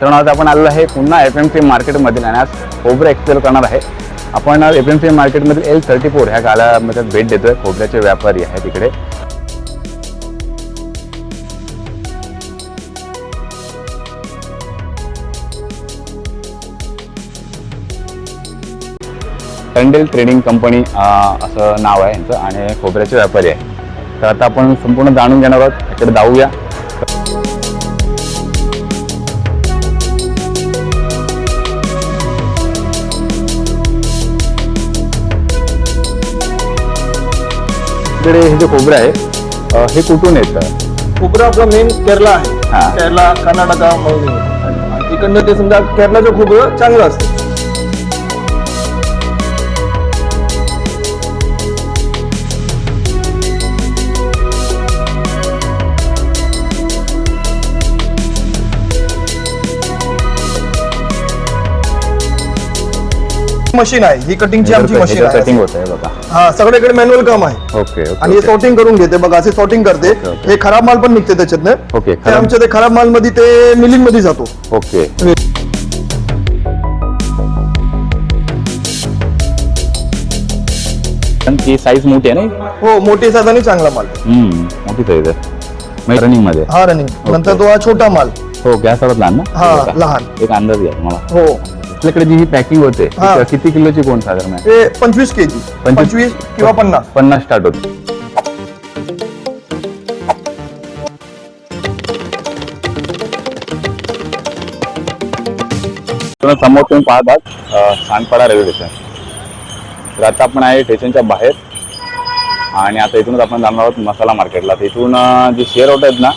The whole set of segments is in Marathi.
तर आज आपण आलेलो आहे पुन्हा एफ एम सी मार्केटमधील आणि आज खोबरं एक्सप्लोर करणार आहे. आपण एफ एम सी मार्केटमधील एल थर्टी फोर ह्या गालामध्ये भेट देतोय. खोबऱ्याचे व्यापारी आहे तिकडे टंडेल ट्रेडिंग कंपनी असं नाव आहे यांचं आणि खोबऱ्याचे व्यापारी आहे तर आता आपण संपूर्ण जाणून घेणार आहोत. इकडे जाऊया. इकडे हे जे खोबरं आहे हे कुठून येतं? खोबरं आपलं मेन केरला हा. आहे केरला कर्नाटका म्हणून आणि तिकडनं ते समजा केरलाचं खोबरं चांगलं असतं. मशीन आहे. ही कटिंगची आमची मशीन आहे. कटिंग होत आहे बघा. हा सगळीकडे मॅन्युअल काम आहे. ओके आणि हे ओके. सॉर्टिंग करून घेते बघा असे सॉर्टिंग करते. Okay, okay. हे खराब माल पण निघते त्याच्यातनं. ओके ते खरं आमच्या ते खराब माल मध्ये ते मिलिंगमध्ये जातो. ओके. ती साईज मोठी आहे ना? हो मोठी साईज आणि चांगला माल. हम्म मोठीच आहे. म्हणजे रनिंगमध्ये. हा रनिंग नंतर तो हा छोटा माल. हो गॅस लहान ना? हा. लहान. एक अंदाज घ्या मला हो. आपल्याकडे जी ही पॅकिंग होते हा. किती किलोची कोण साधारण आहे? ते पंचवीस केजी. पंचवीस? पंचवीस किंवा पन्नास. पन्नास. स्टार्ट होते. तर समोर तुम्ही पाहत आहात अं, सानपाडा रेल्वे स्टेशन तर आता आपण आहे स्टेशनच्या बाहेर. आणि आता इथूनच आपण जाणार आहोत मसाला मार्केटला तर इथून अं, जे शेअर आउट आहेत ना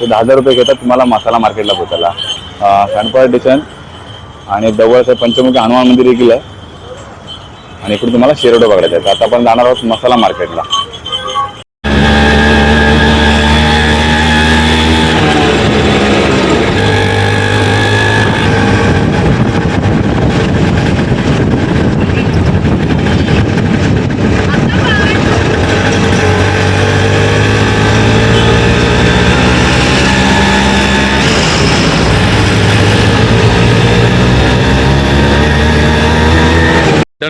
ते दहा हजार रुपये घेतात तुम्हाला मसाला मार्केटला पोचायला अं, सानपाडा स्टेशन आणि जवळच आहे पंचमुखी हनुमान मंदिर देखील आहे. आणि इकडे तुम्हाला शेरोडो बघायचं आहे आता आपण जाणार आहोत मसाला मार्केटला.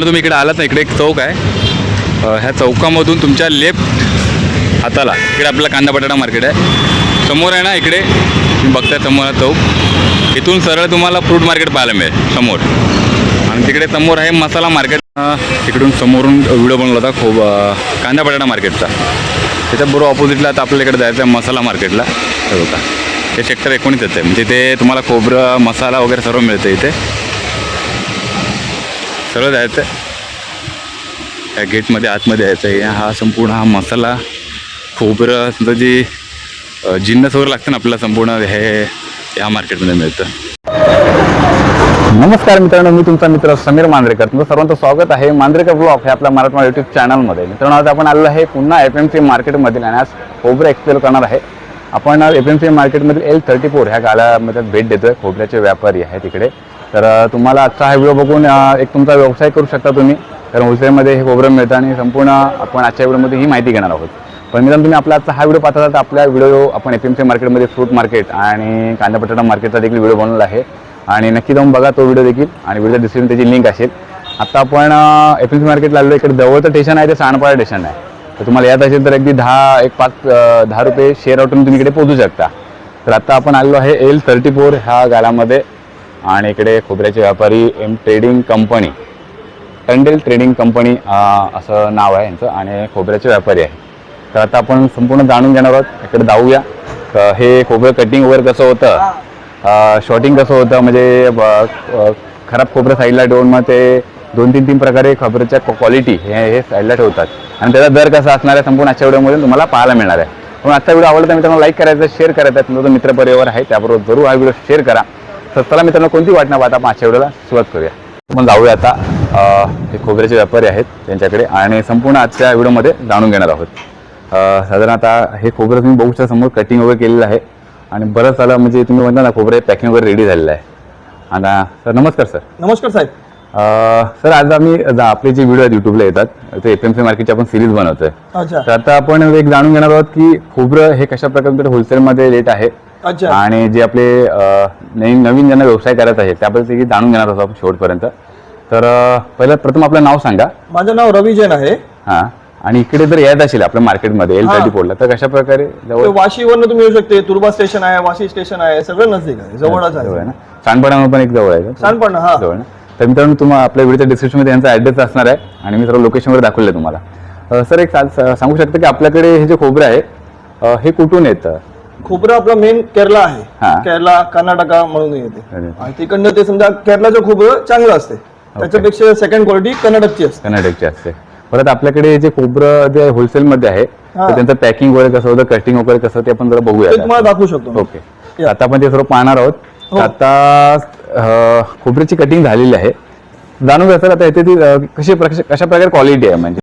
तर तुम्ही इकडे आलात ना इकडे एक चौक आहे. ह्या चौकामधून तुमच्या लेफ्ट हाताला इकडे आपला कांदा बटाटा मार्केट आहे. समोर आहे ना इकडे तुम्ही बघताय समोर हा चौक. इथून सरळ तुम्हाला फ्रूट मार्केट पाहायला मिळेल समोर. आणि तिकडे समोर आहे मसाला मार्केट. इकडून समोरून व्हिडिओ बनवला होता खूप कांदा बटाटा मार्केटचा. त्याच्याबरोबर ऑपोजिटला आता आपल्या इकडे जायचं आहे मसाला मार्केटला. हे ते सेक्टर एकोणीस आहे म्हणजे ते तुम्हाला खोबरं मसाला वगैरे सर्व मिळतं इथे. सरळ जायचं आहे. या गेटमध्ये आतमध्ये यायचं आहे. हा संपूर्ण हा मसाला खोबरं समजा म्हणजे जी जिन्नस वगैरे लागतं ना आपल्याला संपूर्ण हे या मार्केटमध्ये मिळतं. नमस्कार मित्रांनो मी तुमचा मित्र समीर मांद्रेकर. तुमचं सर्वांचं स्वागत आहे. मांद्रेकर ब्लॉग हे आपल्या मराठवाडा युट्यूब चॅनलमध्ये मित्रांनो आज आपण आलेलो आहे पुन्हा एफ एम सी मार्केटमधील आणि आज खोबरं एक्सप्लोर करणार आहे. आपण एफ एम सी मार्केटमधील एल थर्टी फोर ह्या गालामध्ये भेट देतोय. खोबऱ्याचे व्यापारी आहे तिकडे तर तुम्हाला आजचा हा व्हिडिओ बघून एक तुमचा व्यवसाय करू शकता तुम्ही. कारण होलसेलमध्ये हे खोबरं मिळतं आणि संपूर्ण आपण आजच्या व्हिडिओमध्ये ही माहिती घेणार आहोत. पण मित्रांनो तुम्ही आपला आजचा हा व्हिडिओ पाहता तर आपल्या व्हिडिओ आपण एफ एम सी मार्केटमध्ये फ्रूट मार्केट आणि कांदा बटाटा मार्केटचा देखील व्हिडिओ बनवला आहे. आणि नक्की जाऊन बघा तो व्हिडिओ देखील आणि व्हिडिओ डिस्क्रिप्शन त्याची लिंक असेल. आता आपण एफ एम सी मार्केटला आलो इकडे जवळचं स्टेशन आहे ते साणपाडा स्टेशन आहे. तर तुम्हाला यात असेल तर अगदी दहा एक पाच दहा रुपये शेअर आउटून तुम्ही इकडे पोहोचू शकता. तर आता आपण आलेलो आहे एल थर्टी फोर ह्या गालामध्ये. आणि इकडे खोबऱ्याचे व्यापारी M trading company Tandel trading company असं नाव आहे यांचं आणि खोबऱ्याचे व्यापारी आहे. तर आता आपण संपूर्ण जाणून घेणार आहोत. इकडे जाऊया. हे खोबरं कटिंग वगैरे कसं होतं? शॉटिंग कसं होतं? म्हणजे ब- खराब खोबरं साईडला ठेवून मग ते दोन तीन तीन प्रकारे खोबऱ्याच्या क्वालिटी हे हे साईडला ठेवतात. आणि त्याचा दर कसा असणार आहे संपूर्ण आजच्या व्हिडिओमध्ये तुम्हाला पाहायला मिळणार आहे. पण आजचा व्हिडिओ आवडला तर मित्रांनो लाईक करायचं शेअर करायचं. आहे तुमचा जो मित्रपरिवार आहे त्याबरोबर जरूर हा व्हिडिओ शेअर करा. तर चला मित्रांनो कोणती वाट न पाहता आपण आजच्या व्हिडिओला सुरुवात करूया. आपण जाऊया आता हे खोबऱ्याचे व्यापारी आहेत त्यांच्याकडे आणि संपूर्ण आजच्या व्हिडिओमध्ये जाणून घेणार आहोत. साधारण आता हे खोबरं तुम्ही बघू शकता समोर कटिंग वगैरे केलेलं आहे आणि बरंच झालं म्हणजे तुम्ही म्हणता ना खोबरे पॅकिंग वगैरे रेडी झालेलं आहे. आता सर नमस्कार सर. नमस्कार साहेब. सर आज आम्ही आपले जे व्हिडिओ आहेत युट्यूबला येतात ते एफ एम सी मार्केटची आपण सिरीज बनवतोय. तर आता आपण एक जाणून घेणार आहोत की खोबरं हे कशा प्रकारे होलसेलमध्ये रेट आहे अच्छा. आणि जे आपले नवीन नवीन ज्यांना व्यवसाय करायचा आहे त्याबद्दल जाणून घेणार आहोत आपण शेवटपर्यंत. तर पहिलं प्रथम आपलं नाव सांगा. माझं नाव रवी जैन आहे. हा. आणि इकडे जर येत असेल आपल्या मार्केटमध्ये एल. थर्टी फोरला तर कशा प्रकारे जवळ ते वाशीवरनं तुम्ही येऊ शकते. तुर्बा स्टेशन आहे वाशी स्टेशन आहे सगळं नजदीक आहे जवळच जवळ आहे ना? सांडपाण्यावर पण एक जवळ आहे का? सांडपाडा, हा. जवळ ना? तर मित्रांनो तुम्हाला आपल्या व्हिडिओच्या डिस्क्रिप्शनमध्ये यांचा ॲड्रेस असणार आहे. आणि मी सर्व लोकेशनवर दाखवलं तुम्हाला. सर एक सांगू शकता की आपल्याकडे हे जे खोबरं आहे हे कुठून येतं? खोबरं आपलं मेन केरला हा. आहे केरला कर्नाटका म्हणून येते. आणि तिकडनं ते समजा केरलाचं खोबरं चांगलं असते. त्याच्यापेक्षा सेकंड क्वालिटी कर्नाटकची असते. कर्नाटकचे असते. परत आपल्याकडे जे खोबरं जे होलसेलमध्ये आहे हा. तर त्यांचं पॅकिंग वगैरे कसं होतं कटिंग वगैरे कसं ते आपण जरा ते बघूया तुम्हाला दाखवू शकतो ओके. आता आपण ते सर्व पाहणार आहोत. हो. आता अं, खोबऱ्याची कटिंग झालेली आहे. जाणून घ्या सर आता इथे ती अं, कशी कशा प्रकारे क्वालिटी आहे? म्हणजे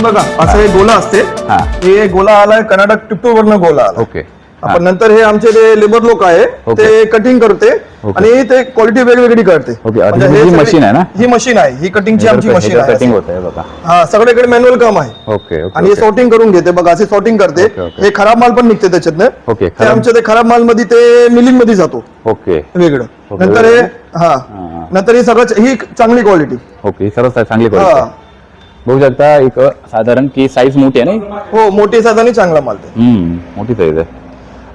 हे बघा असं हे गोला असते. हा. हे गोला आलाय कर्नाटक टिप्टू वरनं गोला आला ओके. आपण नंतर हे आमचे जे लेबर लोक आहे ओके. ते कटिंग करते ओके. आणि ते क्वालिटी वेगवेगळी करते ओके, आता म्हणजे ही जी सगळी- machine आहे ना? ही मशीन आहे. ही कटिंगची आमची मशीन आहे. कटिंग होत आहे बघा. हा सगळीकडे मॅन्युअल काम आहे. ओके ओके आणि हे. सॉर्टिंग करून घेते. बघा असे सॉर्टिंग करते. Okay, okay. हे खराब माल पण निघते त्याच्यातनं. ओके, ते खराब- आमच्या ते खराब माल मध्ये ते मिलिंगमध्ये जातो. ओके. वेगळं. ओके. नंतर हे हा. नंतर ही सगळं ही चांगली क्वालिटी ओके ही सर्व चांगली क्वालिटी आहे. बघू शकता एक साधारण की साईज मोठी आहे ना? हो मोठी साईज आणि चांगला माल ते हम्म मोठी साईज आहे.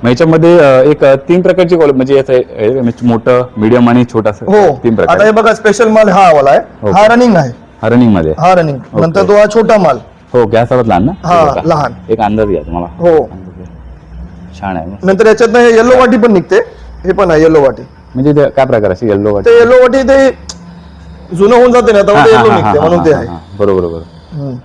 मग याच्यामध्ये अ, एक अ, तीन प्रकारची क्वालिटी म्हणजे याचं हे- हे म्हणजे मोठं मीडियम आणि छोटा असं हो तीन आता प्रकार हे बघा स्पेशल माल हा वाला आहे. ओके. हा रनिंग आहे. रनिंगमध्ये हा रनिंग नंतर तो हा छोटा माल. हो गॅस सर्वात लहान ना? हा, हे बघा. लहान. एक अंदाज घ्या तुम्हाला. हो. छान आहे मग. नंतर याच्यातनं हे येलो वाटी पण निघते. हे पण आहे येलो वाटी. म्हणजे ते काय प्रकार असे येल्लो ते येलो वाटी ते जुनं होऊन जाते ना तेव्हा ते निघते म्हणून ते आहे. बरोबर.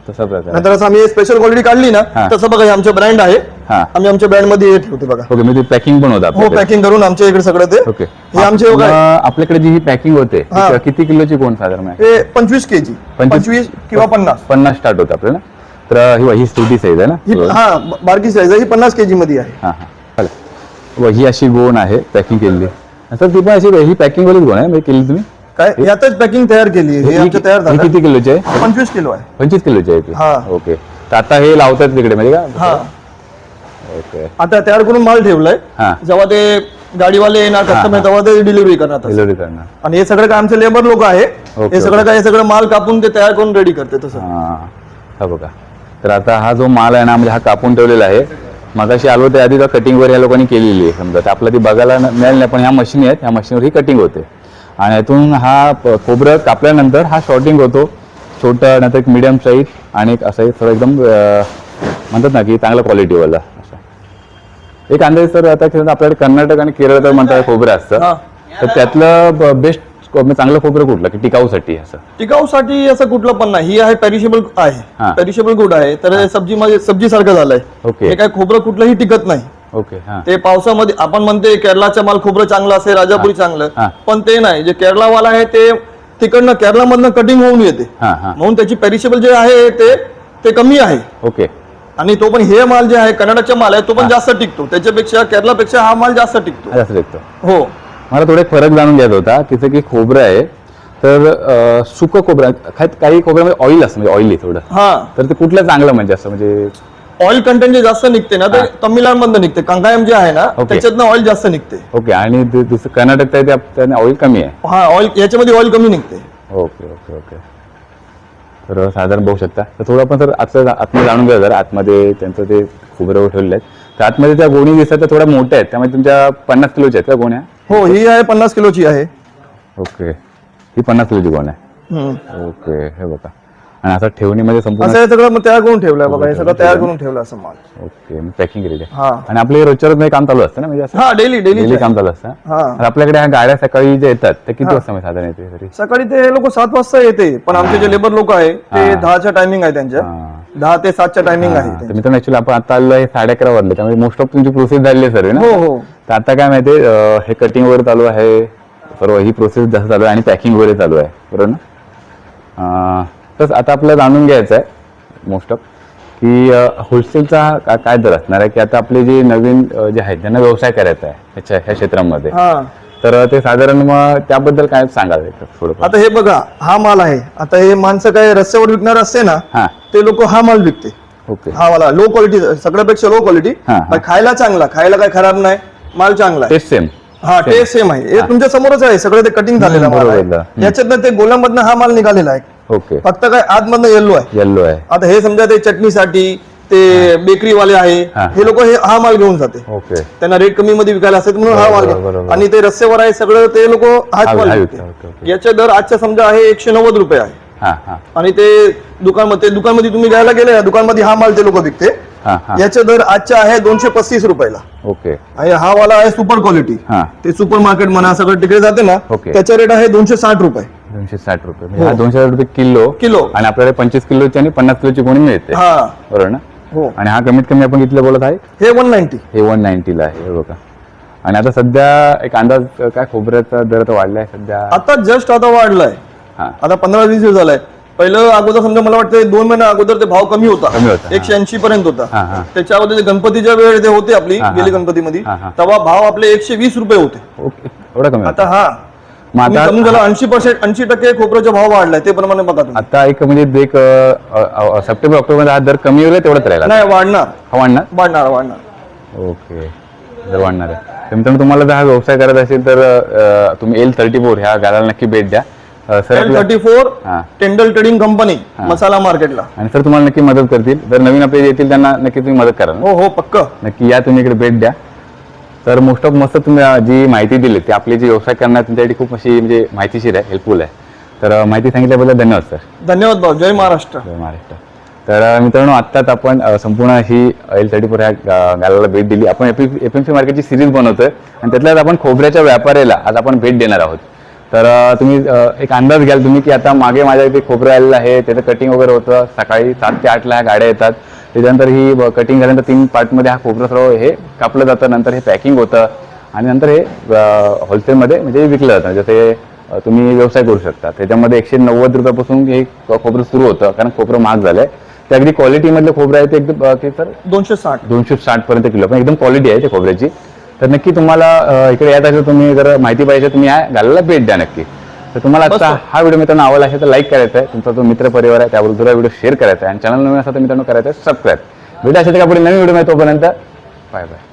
तसा प्रकार. नंतर असं आम्ही स्पेशल क्वालिटी काढली ना. तसं बघा हे आमचं ब्रँड आहे. हा. आम्ही आमच्या ब्रँडमध्ये हे ठेवते बघा. ओके म्हणजे पॅकिंग पण होतं हो आपल्याकडे. पॅकिंग करून आमच्या इकडे सगळं ते ओके. हे आमचे आपल्याकडे जी ही पॅकिंग होते ती हा. किती किलोची कोण साधारण आहे? हे पंचवीस केजी पंचवीस? पंचवीस किंवा पन्नास. पन्नास स्टार्ट होतं आपल्याला तर ही ही छोटी साईज आहे ही ना? हा ब- बारकी साईज आहे ही पन्नास केजी मध्ये आहे. हा हा. चालेल. व ही अशी गोण आहे पॅकिंग केलेली. सर ती पण अशी ही पॅकिंग वालीच गोण आहे म्हणजे केली तुम्ही? काय? यातच पॅकिंग तयार केली. हे आमचं तयार ही झालं. किती किलोची आहे? पंचवीस किलो आहे. पंचवीस किलोची आहे ती? हा. ओके. तर आता हे लावतात तिकडे म्हणजे का? हा. ओके. आता तयार करून माल ठेवलाय. हा. जेव्हा ते गाडीवाले येणार कस्टमर तेव्हा ते डिलिव्हरी करणार तसं. डिलिव्हरी करणार. आणि हे सगळं काय आमचे लेबर लोक आहे. ओके, हे सगळं काय हे सगळं माल कापून ते तयार करून रेडी करते तसं. हा. हा बघा. तर आता हा जो माल आहे ना म्हणजे हा कापून ठेवलेला आहे. मगाशी आलो त्या आधी कटिंग वर या लोकांनी केलेली आहे. समजा तर आपल्याला ती बघायला न- मिळाली नाही पण ह्या मशीन आहेत. ह्या मशीनवर ही कटिंग होते. आणि यातून हा खोबरं कापल्यानंतर हा शॉर्टिंग होतो. छोटं नंतर एक मिडियम साईज आणि एक असं थोडं एकदम म्हणतात ना की चांगल्या क्वालिटीवाला असं. एक अंदाज सर आता आपल्याकडे कर्नाटक आणि केरळ तर म्हणतात खोबरं असतं. तर त्यातलं बेस्ट चांगलं खोबरं कुठलं? की टिकाऊसाठी असं? टिकाऊसाठी असं कुठलं पण नाही. ही आहे पेरिशेबल. आहे. पेरिशेबल गुड आहे. तर सब्जी मध्ये सब्जी सारखं झालंय. ओके. हे काय खोबरं कुठलंही टिकत नाही. ओके ते पावसामध्ये आपण म्हणते केरळाचं माल खोबरं चांगलं असेल राजापुरी चांगलं. पण ते नाही. जे केरळावाला आहे ते तिकडनं केरळमधनं कटिंग होऊन येते. म्हणून त्याची पेरिशेबल जे आहे ते ते कमी आहे. ओके. आणि तो पण हे माल जे आहे कर्नाटकचा माल आहे तो पण जास्त टिकतो. त्याच्यापेक्षा केरळापेक्षा हा माल जास्त टिकतो. असं देखतो हो. मला थोडा फरक जाणून घ्यायचा होता तिचं की खोबरं आहे तर सुकं खोबरं काही- काही खोबऱ्यामध्ये ऑइल असतं म्हणजे ऑइली थोडं. हा. तर ते कुठलं चांगलं म्हणजे असं म्हणजे ऑइल कंटेंट जे जास्त निघते ना ते तमिळनाडमधनं निघते. कंगायम जे आहे ना. त्याच्यातनं ऑइल जास्त निघते. ओके आणि ते दुसरं कर्नाटक आहे त्याने ऑइल कमी आहे. हा ऑइल याच्यामध्ये ऑइल कमी निघते. Okay okay okay. तर साधारण बघू शकता. तर थोडं आपण सर आतलं आतमध्ये जाणून घ्या जरा आतमध्ये त्यांचं ते खोबरं ठेवलेले आहेत. तर आतमध्ये त्या गोणी दिसतात त्या थोड्या मोठ्या आहेत. त्यामुळे तुमच्या पन्नास किलोच्या आहेत का गोण्या? हो ही आहे पन्नास किलोची आहे. ओके. ही पन्नास किलोची गोण आहे हम्म. ओके हे बघा. आणि आता ठेवणीमध्ये संपूर्ण असं हे सगळं मग तयार करून ठेवलंय बघा हे सगळं तयार करून ठेवलं असं माल. ओके पॅकिंग केलेली आहे. हा. आणि आपले रोजच्या रोज काम चालू असतं ना म्हणजे असं? हा डेली डेली डेली काम चालू असतं. हा. आपल्याकडे ह्या गाड्या सकाळी जे येतात ते किती वाजता म्हणजे साधारण येते तरी? सकाळी ते लोक सात वाजता येते पण आमचे जे लेबर लोक आहे ते दहाच्या टायमिंग आहे त्यांच्या. हा. दहा ते सातच्या टायमिंग आहे तर मित्रांनो ऍक्च्युली आपण आता आलो आहे साडे अकरा वाजले त्यामुळे मोस्ट ऑफ तुमची प्रोसेस झालेली आहे सर्व ना? हो हो. तर आता काय माहितीये अं, हे कटिंग वगैरे चालू आहे सर्व ही प्रोसेस जास्त चालू आहे आणि पॅकिंग वगैरे चालू आहे बरोबर ना? अं, तर आता आपल्याला जाणून घ्यायचं आहे मोस्ट ऑफ की होलसेलचा का काय दर असणार आहे? की आता आपले जे नवीन जे आहेत ज्यांना व्यवसाय करायचा आहे ह्याच्या ह्या क्षेत्रामध्ये हा. तर ते साधारण मग त्याबद्दल काय सांगाल थोडं आता हे बघा हा माल आहे. आता हे माणसं काय रस्त्यावर विकणार असते ना ते लोक हा माल विकते. ओके. हा वाला लो क्वालिटी सगळ्यापेक्षा लो क्वालिटी. खायला चांगला खायला काय खराब नाही माल चांगला आहे. टेस्ट सेम हा टेस्ट सेम आहे. हे तुमच्या समोरच आहे सगळं ते कटिंग झालेलं माल याच्यातनं ते गोलामधनं हा माल निघालेला आहे. ओके. फक्त काय आतमधनं येल्लो आहे. येल्लो आहे. आता हे समजा ते चटणीसाठी ते बेकरी वाले आहे हा. लोक हे हा माल घेऊन जाते. ओके. त्यांना रेट कमी मध्ये विकायला असते म्हणून हा माल बरोबर, घे. बरोबर. आणि ते रस्त्यावर आहे सगळं ते लोक हाच हा- माल ओके. याचा दर आजच्या समजा आहे एकशे नव्वद रुपये आहे. हा हा. आणि ते दुकानमध्ये ते दुकानमध्ये तुम्ही घ्यायला गेले ना दुकानमध्ये हा माल ते लोक विकते. याचा दर आजच्या आहे दोनशे पस्तीस रुपयाला. ओके. आणि हा वाला आहे सुपर क्वालिटी ते सुपर मार्केट म्हणा सगळं तिकडे जाते ना. त्याचा रेट आहे दोनशे साठ रुपये. दोनशे साठ रुपये. म्हणजे हा. दोनशे साठ रुपये किलो किलो. आणि आपल्याला पंचवीस किलोची आणि पन्नास किलोची गोणी मिळते. हा. बरोबर ना? हो. आणि हा कमीत कमी आपण कितीला बोलत आहे? हे वन नाईन्टी हे वन नाईन्टीला आहे हे बघा. आणि आता सध्या एक अंदाज अं, काय खोबऱ्याचा दर तर वाढलाय सध्या? आता जस्ट आता वाढलाय. हा. आता पंधरा वीस दिवस झालाय. पहिलं अगोदर समजा मला वाटतं दोन महिन्या अगोदर ते भाव कमी होता. कमी होता, एकशे ऐंशी पर्यंत होता. हा हा. त्याच्या अगोदर जे गणपतीच्या वेळ जे होते आपली हा, हा. गेली गणपतीमध्ये हा, हा. तेव्हा भाव आपले एकशे वीस रुपये होते. ओके. एवढा कमी आता. हा. मग आता झाला ऐंशी पर्सेंट ऐंशी टक्के खोबऱ्याचा भाव वाढलाय ते प्रमाणे बघा तुम्ही. आता एक म्हणजे एक अं, अं, अं, सप्टेंबर ऑक्टोबरमध्ये हा दर कमी होईल तेवढाच राहिला. नाही वाढणार. हा वाढणार? वाढणार वाढणार. ओके. दर वाढणार आहे. तर मित्रांनो तुम्हाला जर हा व्यवसाय करायचा असेल तर अं, तुम्ही एल थर्टी फोर ह्या गाड्याला नक्की भेट द्या. अं, सर एल आपल्या- थर्टी फोर हा. टेंडल ट्रेडिंग कंपनी मसाला मार्केटला आणि सर तुम्हाला नक्की मदत करतील. जर नवीन आपले येतील त्यांना नक्की तुम्ही मदत करा ना हो हो पक्क. नक्की या तुम्ही इकडे भेट द्या. तर मोस्ट ऑफ मस्त तुम्ही जी माहिती दिली ती आपली जी व्यवसाय करणार तुमच्यासाठी खूप अशी म्हणजे माहितीशीर आहे हेल्पफुल आहे. तर माहिती सांगितल्याबद्दल धन्यवाद सर धन्यवाद भाऊ. जय महाराष्ट्र. जय महाराष्ट्र. तर मित्रांनो आत्ताच आपण संपूर्ण ही एल थर्टी फोर ह्या गालाला भेट दिली. आपण एफ एम सी मार्केटची सिरीज बनवतोय आणि त्यातल्यात आपण खोबऱ्याच्या व्यापाऱ्याला आज आपण भेट देणार आहोत. तर तुम्ही एक अंदाज घ्याल तुम्ही की आता मागे माझ्या इथे खोबरं आलेलं आहे त्याचं कटिंग वगैरे होतं. सकाळी सात ते आठला ह्या गाड्या येतात. त्याच्यानंतर ही कटिंग झाल्यानंतर तीन पार्टमध्ये हा खोबरं सर्व हे कापलं जातं नंतर हे पॅकिंग होतं आणि नंतर हे होलसेलमध्ये म्हणजे विकलं जातं. जसे तुम्ही व्यवसाय करू शकता. त्याच्यामध्ये एकशे नव्वद रुपयापासून हे खोबरं सुरू होतं कारण खोबरं महाग झालंय. ते अगदी क्वालिटीमधलं खोबरं आहे ते एकदम तर दोनशे साठ. दोनशे साठ पर्यंत किलो पण एकदम क्वालिटी आहे ते खोबऱ्याची. तर नक्की तुम्हाला इकडे येत असेल तुम्ही जर माहिती पाहिजे तुम्ही या घालायला भेट द्या नक्की. तर तुम्हाला आता हा व्हिडिओ मित्रांनो आवडला असेल तर लाईक करायचा आहे. तुमचा जो मित्र परिवार आहे त्याबरोबर हा व्हिडिओ शेअर करायचा आहे. आणि चॅनल नवीन असेल तर मित्रांनो करायचं आहे. सबस्क्राईब व्हिडिओ असेल तर का पुढे नवीन व्हिडिओ मिळतो तोपर्यंत? Bye bye